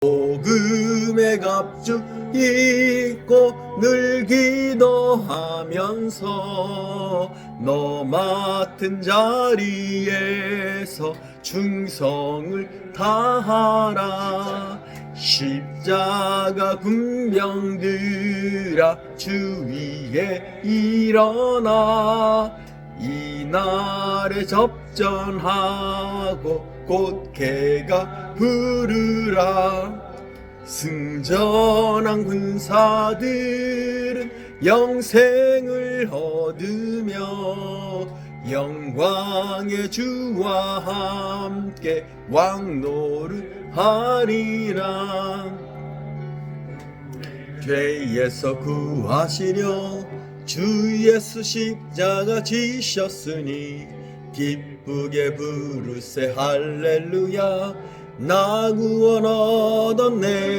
복음의 값주 있고 늘 기도하면서 너 맡은 자리에서 충성을 다하라. 십자가 군병들아 주위에 일어나 이날에 접전하고 곧 개가 부르라. 승전한 군사들은 영생을 얻으며 영광의 주와 함께 왕노릇하리라. 죄에서 구하시려 주 예수 십자가 지셨으니 기쁘게 부르세. 할렐루야. 나 구원 얻었네